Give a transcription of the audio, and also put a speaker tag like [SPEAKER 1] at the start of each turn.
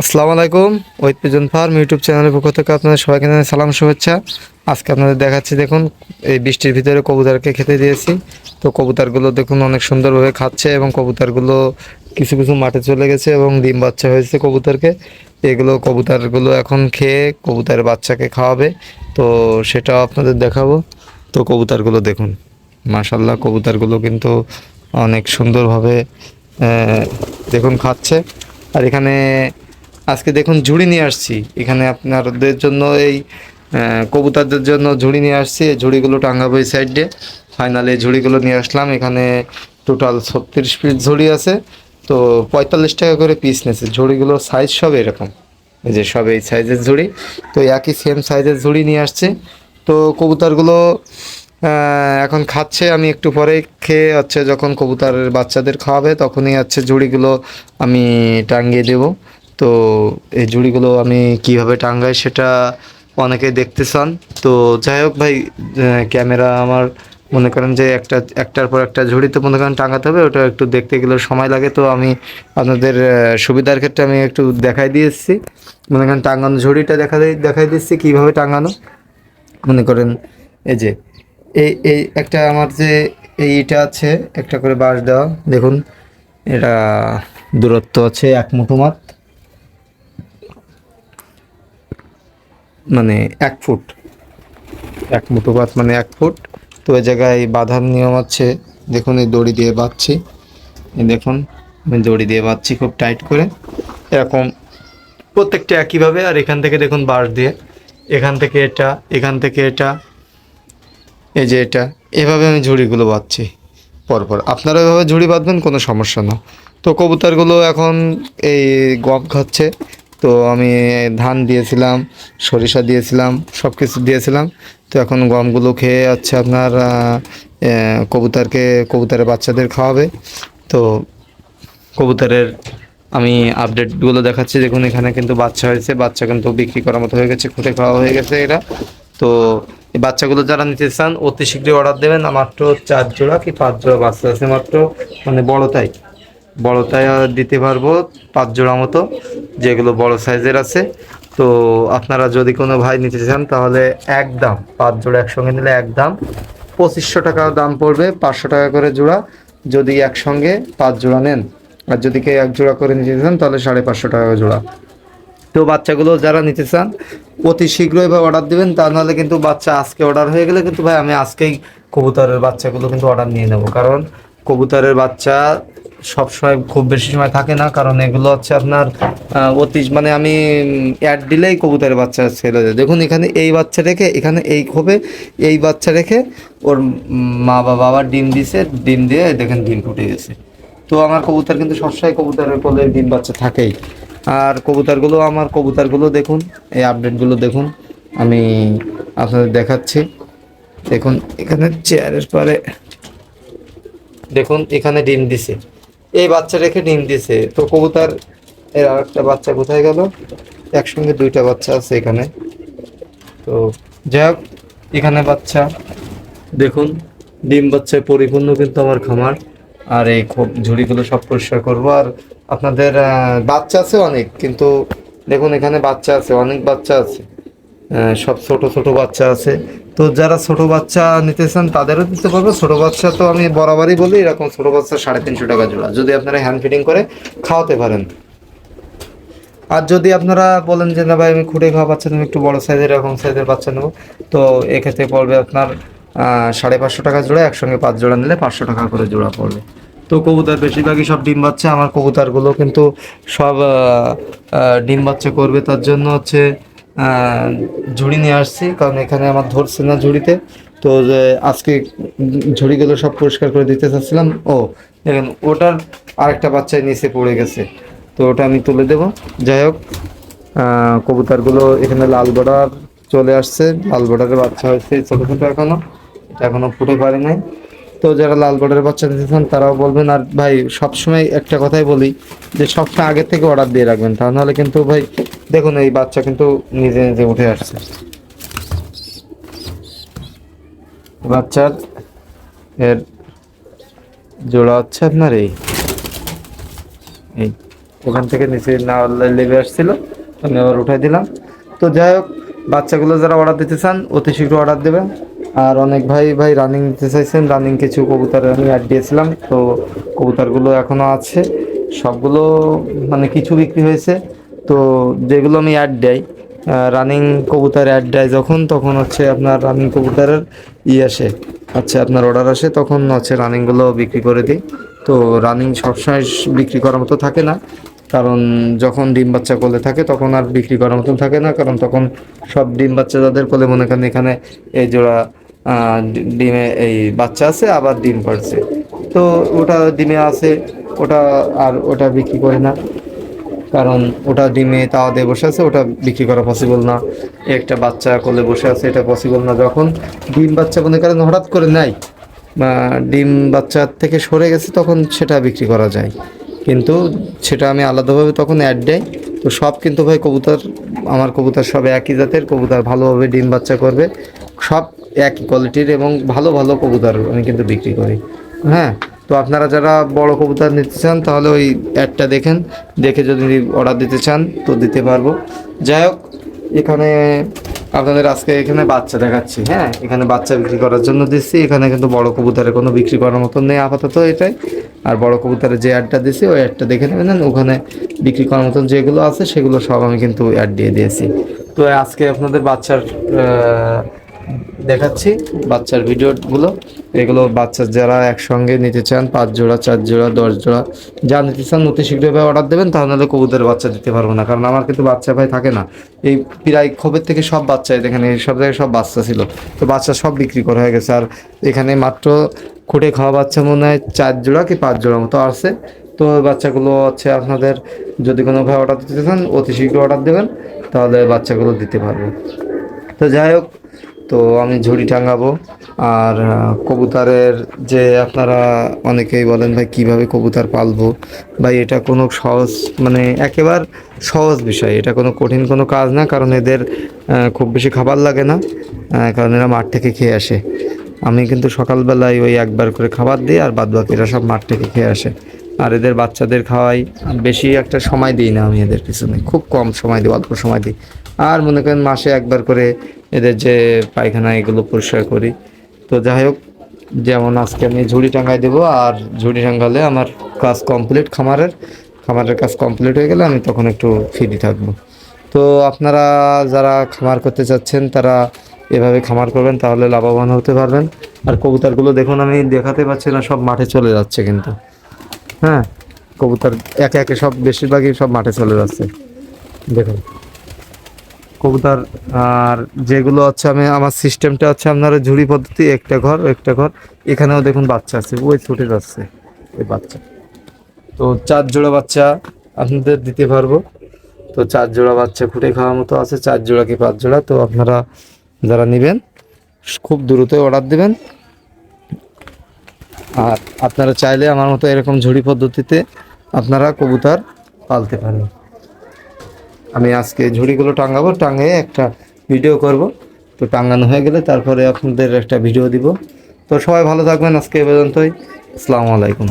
[SPEAKER 1] আসসালামু আলাইকুম wait pigeon farm YouTube চ্যানেলের পক্ষ থেকে আপনাদের সবাইকে জানাই সালাম শুভেচ্ছা। আজকে আপনাদের দেখাচ্ছি, দেখুন, এই বৃষ্টির ভিতরে কবুতরকে খেতে দিয়েছি। তো কবুতরগুলো দেখুন, অনেক সুন্দরভাবে খাচ্ছে এবং কবুতরগুলো কিছু কিছু মাঠে চলে গেছে এবং ডিম বাচ্চা হয়েছে কবুতরকে। এগুলো কবুতরগুলো এখন খেয়ে কবুতরের বাচ্চাকে খাওয়াবে। তো সেটাও আপনাদের দেখাবো। তো কবুতরগুলো দেখুন মাশাল্লাহ কবুতরগুলো কিন্তু অনেক সুন্দরভাবে দেখুন, খাচ্ছে। আর এখানে আজকে দেখুন ঝুড়ি নিয়ে আসছি। এখানে আপনাদের জন্য এই কবুতরদের জন্য ঝুড়ি নিয়ে আসছি। এই ঝুড়িগুলো টাঙ্গাবো এই সাইডে ফাইনালি ঝুড়িগুলো নিয়ে আসলাম। এখানে টোটাল ছত্রিশ পিস ঝুড়ি আছে। তো পঁয়তাল্লিশ টাকা করে পিস নিয়েছে। ঝুড়িগুলোর সাইজ সব এরকম। এই যে সব এই সাইজের ঝুড়ি। তো একই সেম সাইজের ঝুড়ি নিয়ে আসছে। তো কবুতরগুলো এখন খাচ্ছে। আমি একটু পরে খেয়ে হচ্ছে যখন কবুতরের বাচ্চাদের খাওয়াবে, তখনই হচ্ছে ঝুড়িগুলো আমি টাঙ্গিয়ে দেব। তো এই ঝুড়িগুলো আমি কীভাবে টাঙ্গাই সেটা অনেকে দেখতে চান। তো যাই হোক ভাই ক্যামেরা আমার মনে করেন যে একটা, একটার পর একটা ঝুড়িতে মনে করেন টাঙাতে হবে, ওটা একটু দেখতে গেলে সময় লাগে। তো আমি আপনাদের সুবিধার ক্ষেত্রে আমি একটু দেখাই দিয়ে এসেছি। মনে করেন টাঙানো ঝুড়িটা দেখা দেখাই দিচ্ছি কীভাবে টাঙানো। মনে করেন এই যে, এই এই একটা আমার যে এই ইটা আছে, একটা করে বাঁশ দেওয়া, দেখুন। এটা দূরত্ব আছে এক মুঠো মাত মানে এক ফুট। এক মুঠো পাত মানে এক ফুট। তো ওই জায়গায় বাঁধার নিয়ম আছে। দেখুন, এই দড়ি দিয়ে বাঁধছি। দেখুন, আমি দড়ি দিয়ে বাঁধছি খুব টাইট করে। এরকম প্রত্যেকটা একইভাবে। আর এখান থেকে দেখুন বাঁশ দিয়ে। এখান থেকে এটা, এখান থেকে এটা, এই যে এটা। এভাবে আমি ঝুড়িগুলো বাঁধছি পরপর। আপনারা এভাবে ঝুড়ি বাঁধবেন, কোনো সমস্যা না। তো কবুতরগুলো এখন এই গম খাচ্ছে। তো আমি ধান দিয়েছিলাম, সরিষা দিয়েছিলাম সব কিছু দিয়েছিলাম। তো এখন গমগুলো খেয়ে হচ্ছে আপনার কবুতরকে, কবুতরের বাচ্চাদের খাওয়াবে। তো কবুতরের আমি আপডেটগুলো দেখাচ্ছি, দেখুন এখানে কিন্তু বাচ্চা হয়েছে, বাচ্চা কিন্তু বিক্রি করার মতো হয়ে গেছে, খুঁটে খাওয়া হয়ে গেছে এরা। তো এই বাচ্চাগুলো যারা নিতে চান, অতি শীঘ্রই অর্ডার দেবেন মাত্র চার জোড়া কি পাঁচ জোড়া বাচ্চা আছে মাত্র মানে বড়টাই বড়টাই আর দিতে পারব পাঁচ জোড়া মতো, যেগুলো বড় সাইজের আছে। তো আপনারা যদি কোনো ভাই নিতে চান, তাহলে এক দাম, পাঁচ জোড়া একসঙ্গে নিলে এক দাম। পঁচিশশো টাকা দাম পড়বে, পাঁচশো টাকা করে জোড়া। যদি একসঙ্গে পাঁচ জোড়া নেন, আর যদি কেউ এক জোড়া করে নিতে চান, তাহলে সাড়ে পাঁচশো টাকা জোড়া। তো বাচ্চাগুলো যারা নিতে চান, অতি শীঘ্রই ভাই অর্ডার দেবেন, তা নাহলে কিন্তু বাচ্চা আজকে অর্ডার হয়ে গেলে কিন্তু ভাই আমি আজকেই কবুতরের বাচ্চাগুলো কিন্তু অর্ডার নিয়ে নেব। কারণ কবুতরের বাচ্চা সব সময় খুব বেশি সময় থাকে না, কারণ এগুলো হচ্ছে আপনার অতি মানে আমি অ্যাড দিলেই কবুতরের বাচ্চা ছেড়ে যায় দেখুন, এখানে এই বাচ্চা রেখে, এখানে এই খোপে এই বাচ্চা রেখে ওর মা বাবা ডিম দিছে, ডিম দিয়ে দেখেন ডিম ফুটে গেছে। তো আমার কবুতর কিন্তু সবসময় কবুতরের কোলে ডিম বাচ্চা থাকেই। আর কবুতরগুলো, আমার কবুতরগুলো দেখুন, এই আপডেটগুলো দেখুন, আমি আপনাদের দেখাচ্ছি। দেখুন, এখানে চেয়ারের পরে, দেখুন, এখানে ডিম দিছে। এই বাচ্চা রেখে ডিম দিছে। তো কবুতর, এর আর একটা বাচ্চা কোথায় গেল? একসঙ্গে দুইটা বাচ্চা আছে এখানে। তো যাই হোক, এখানে বাচ্চা। দেখুন, ডিম বাচ্চায় পরিপূর্ণ কিন্তু আমার খামার। আর এই ঝুড়িগুলো সব পরিষ্কার করব। আর আপনাদের বাচ্চা আছে অনেক, কিন্তু দেখুন এখানে বাচ্চা আছে, অনেক বাচ্চা আছে। সব ছোট ছোট বাচ্চা আছে। তো যারা ছোট বাচ্চা নিতে চান, তাদেরও দিতে পারব। ছোট বাচ্চা তো আমি বরাবরই বলি, এরকম ছোট বাচ্চা সাড়ে তিনশো টাকা জোড়া। যদি আপনারা হ্যান্ড ফিডিং করে খাওয়াতে পারেন। আর যদি আপনারা বলেন যে, না ভাই, আমি খুঁটে খাওয়া বাচ্চা নেব, একটু বড় সাইজের, এরকম সাইজের বাচ্চা নেব। তো এক্ষেত্রে পড়বে আপনার সাড়ে পাঁচশো টাকা জোড়া, একসঙ্গে পাঁচ জোড়া নিলে পাঁচশো টাকা করে জোড়া পড়বে। তো কবুতর বেশিরভাগই সব ডিম বাচ্চা, আমার কবুতরগুলো কিন্তু সব ডিম বাচ্চা করবে। তার জন্য হচ্ছে ঝুড়ি নিয়ে আসছি, কারণ এখানে আমার ধরছে না ঝুড়িতে। তো আজকে ঝুড়িগুলো সব পরিষ্কার করে দিতে চাচ্ছিলাম। ও, দেখেন, ওটার আরেকটা বাচ্চায় নিচে পড়ে গেছে। তো ওটা আমি তুলে দেব। যাই হোক কবুতারগুলো এখানে লাল বর্ডার চলে আসছে। লাল বর্ডারের বাচ্চা হয়েছে ছোটো ছোটো এখনও এটা এখনও ফুটে পারে নাই। তো যারা লাল বর্ডারের বাচ্চা নিতে চান, তারাও বলবেন, আর ভাই, সবসময় একটা কথাই বলি যে সবসময় আগের থেকে অর্ডার দিয়ে রাখবেন। তা নাহলে কিন্তু ভাই, দেখুন, এই বাচ্চা কিন্তু নিজে নিজে উঠে আসছে। বাচ্চার এর জোড়া হচ্ছে আপনার এই। এই ওখান থেকে নিচে না লেবে আসছিল, আমি আবার উঠাই দিলাম। তো যাই হোক, বাচ্চাগুলো যারা অর্ডার দিতে চান, অতি শীঘ্র অর্ডার দেবেন। আর অনেক ভাই ভাই রানিং দিতে চাইছেন রানিং কিছু কবুতর আমি অ্যাড দিয়েছিলাম। তো কবুতরগুলো এখনও আছে। সবগুলো মানে কিছু বিক্রি হয়েছে। তো যেগুলো আমি অ্যাড দেয় রানিং কবুতর অ্যাড দেয় যখন, তখন হচ্ছে আপনার রানিং কবুতরের ই আসে। আচ্ছা আপনার অর্ডার আসে, তখন হচ্ছে রানিংগুলো বিক্রি করে দিই। তো রানিং সবসময় বিক্রি করার মতো থাকে না। কারণ যখন ডিম বাচ্চা কোলে থাকে, তখন আর বিক্রি করার মতন থাকে না। কারণ তখন সব ডিম বাচ্চা যাদের কোলে, মনে করেন এখানে এই জোড়া ডিমে এই বাচ্চা আছে, আবার ডিম পাড়ছে। তো ওটা ডিমে আছে, ওটা আর ওটা বিক্রি করে না। কারণ ওটা ডিমে তাওয়া দিয়ে বসে আছে, ওটা বিক্রি করা পসিবল না। একটা বাচ্চা কোলে বসে আছে, এটা পসিবল না। যখন ডিম বাচ্চা মনে করেন হঠাৎ করে নাই, বা ডিম বাচ্চা থেকে সরে গেছে, তখন সেটা বিক্রি করা যায়। কিন্তু সেটা আমি আলাদাভাবে তখন অ্যাড দেয় তো সব কিন্তু ভাই কবুতর, আমার কবুতর সব একই জাতের, কবুতর ভালোভাবে ডিম বাচ্চা করবে। সব একই কোয়ালিটির এবং ভালো ভালো কবুতর আমি কিন্তু বিক্রি করি। হ্যাঁ তো আপনারা যারা বড় কবুতর নিতে চান, তাহলে ওই অ্যাডটা দেখেন। দেখে যদি অর্ডার দিতে চান, তো দিতে পারব। যাই হোক, এখানে আপনাদের আজকে এখানে বাচ্চা দেখাচ্ছি। হ্যাঁ এখানে বাচ্চা বিক্রি করার জন্য দিচ্ছি। এখানে কিন্তু বড় কবুতরের কোনো বিক্রি করার মতন নেই, আপাতত এটাই। আর বড় কবুতরের যে অ্যাডটা দিছি, ওই অ্যাডটা দেখে নেবেন। ওখানে বিক্রি করার মতন যেগুলো আছে, সেগুলো সব আমি কিন্তু অ্যাড দিয়ে দিয়েছি। তো আজকে আপনাদের বাচ্চার দেখাচ্ছি বাচ্চার ভিডিওগুলো। এগুলো বাচ্চা যারা একসঙ্গে নিতে চান, পাঁচ জোড়া, চার জোড়া, দশ জোড়া, যা নিতে চান, অতি শীঘ্রভাবে অর্ডার দেবেন, তাহলে কবুতরের বাচ্চা দিতে পারব না। কারণ আমার কিন্তু বাচ্চা ভাই থাকে না। এই প্রায় খবর থেকে সব বাচ্চাই দেখেন, এই সব জায়গায় সব বাচ্চা ছিল। তো বাচ্চা সব বিক্রি করা হয়ে গেছে। আর এখানে মাত্র খুঁটে খাওয়া বাচ্চা মনে হয় চার জোড়া কি পাঁচ জোড়া মতো আসছে তো বাচ্চাগুলো হচ্ছে আপনাদের, যদি কোনো ভাই অর্ডার দিতে চান, অতি শীঘ্র অর্ডার দেবেন, তাহলে বাচ্চাগুলো দিতে পারব। তো যাই হোক তো আমি ঝুড়ি টাঙাবো। আর কবুতরের যে আপনারা অনেকেই বলেন, ভাই, কীভাবে কবুতর পালবো? ভাই, এটা কোনো সহজ মানে একেবারে সহজ বিষয়। এটা কোনো কঠিন কোনো কাজ না, কারণ এদের খুব বেশি খাবার লাগে না কারণ এরা মাঠ থেকে খেয়ে আসে। আমি কিন্তু সকালবেলায় ওই একবার করে খাবার দিই আর বাদ বাকিরা সব মাঠ থেকে খেয়ে আসে। আর এদের বাচ্চাদের খাওয়াই বেশি একটা সময় দিই না আমি এদের পিছনে। খুব কম সময় দিই, অল্প সময় দিই। আর মনে করেন মাসে একবার করে এদের যে পায়খানা এগুলো পরিষ্কার করি। তো যাই হোক, যেমন আজকে আমি ঝুড়ি টাঙ্গাই দেবো আর ঝুড়ি টাঙ্গালে আমার কাজ কমপ্লিট, খামারের। খামারের কাজ কমপ্লিট হয়ে গেলে আমি তখন একটু ফ্রি থাকব। তো আপনারা যারা খামার করতে চাচ্ছেন, তারা এভাবে খামার করবেন, তাহলে লাভবান হতে পারবেন। আর কবুতারগুলো দেখুন, আমি দেখাতে পাচ্ছি না, সব মাঠে চলে যাচ্ছে কিন্তু। হ্যাঁ কবুতর একে একে সব, বেশিরভাগই সব মাঠে চলে যাচ্ছে। দেখুন। কবুতর, আর যেগুলো হচ্ছে আমি, আমার সিস্টেমটা হচ্ছে আপনার ঝুড়ি পদ্ধতি, একটা ঘর একটা ঘর। এখানেও দেখুন বাচ্চা আছে, ওই ছুটে যাচ্ছে ওই বাচ্চা। তো চার জোড়া বাচ্চা আপনাদের দিতে পারব। তো চার জোড়া বাচ্চা খুঁটে খাওয়ার মতো আছে, চার জোড়া কি পাঁচ জোড়া, তো আপনারা যারা নেবেন, খুব দ্রুত অর্ডার দেবেন। আর আপনারা চাইলে আমার মতো এরকম ঝুড়ি পদ্ধতিতে আপনারা কবুতর পালতে পারেন। আমি আজকে ঝুড়িগুলো টাঙাবো টাঙিয়ে একটা ভিডিও করব। তো টাঙানো হয়ে গেলে তারপরে আপনাদের একটা ভিডিও দিব। তো সবাই ভালো থাকবেন আজকে এ পর্যন্তই। আসসালামু আলাইকুম।